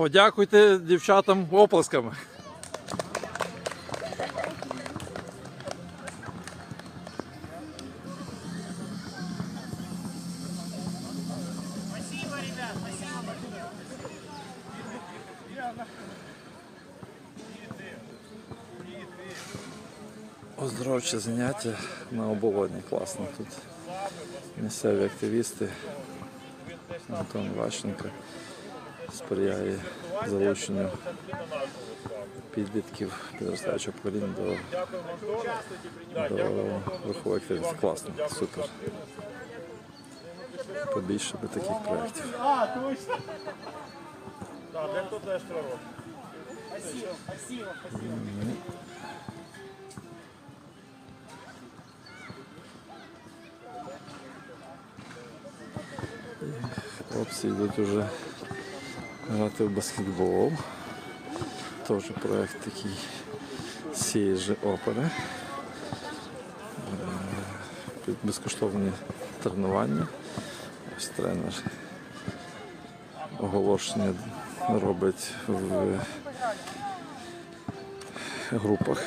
Подякуйте дівчатам оплесками. Оздоровче заняття на оболоні. Класно тут. Місцеві активісти Антон Ващенко сприяє залученню підлітків підростаючого покоління до, до вихової активності. Класно, супер. Побільше би таких проєктів. Хлопці йдуть уже грати в баскетбол. Теж проєкт такий цієї ж опери. Е, безкоштовні тренування. Ось тренер оголошення робить в групах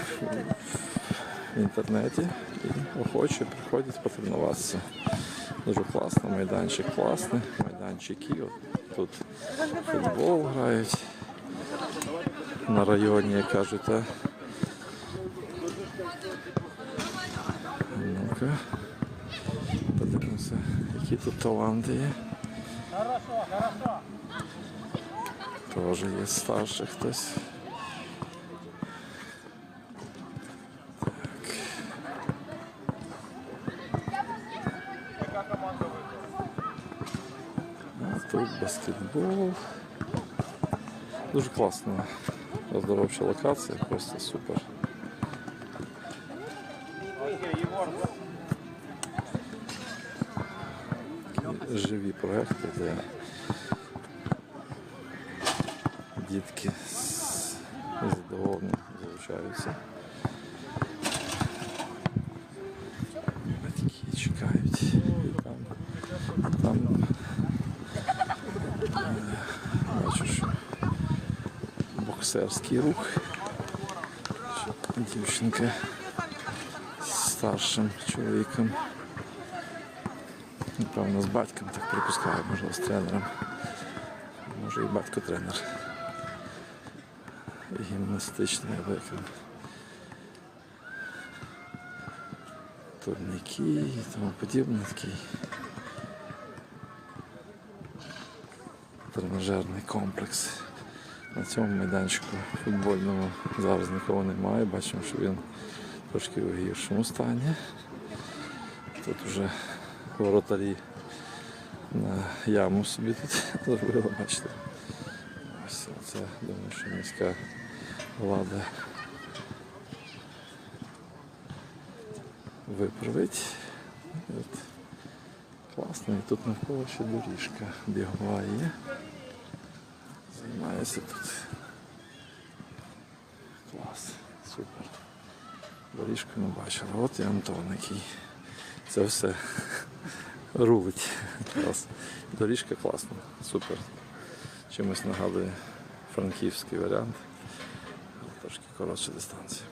в інтернеті і охочі приходять потренуватися. Дуже класно, майданчик класний, майданчики. От Тут футбол грають на районі, як кажуть. А. Ну-ка. Подивимося, які тут таланти є. Теж є старший хтось. А тут баскетбол. Дуже класна оздоровча локація, просто супер. Окей, Єгор. Такі Живі проекти, де дітки з задоволенням залучаються. Батьки чекають. Боксерський рух. Дівчинка з старшим чоловіком. Напевно, з батьком так припускаю, можливо, з тренером. Може і батько тренер. Гімнастичний викон. Турніки і тому подібне такий. Тренажерний комплекс. На цьому майданчику футбольному зараз нікого немає. Бачимо, що він трошки у гіршому стані. Тут вже воротарі на яму собі тут зробили, бачите. Ось це, думаю, що міська влада виправить. От. Класно, і тут навколо ще доріжка бігова є. Займається тут. Клас, супер. Доріжку не бачили. От і Антон, який це все рулить. Клас. Доріжка класна, супер. Чимось нагадує франківський варіант. Трошки коротша дистанція.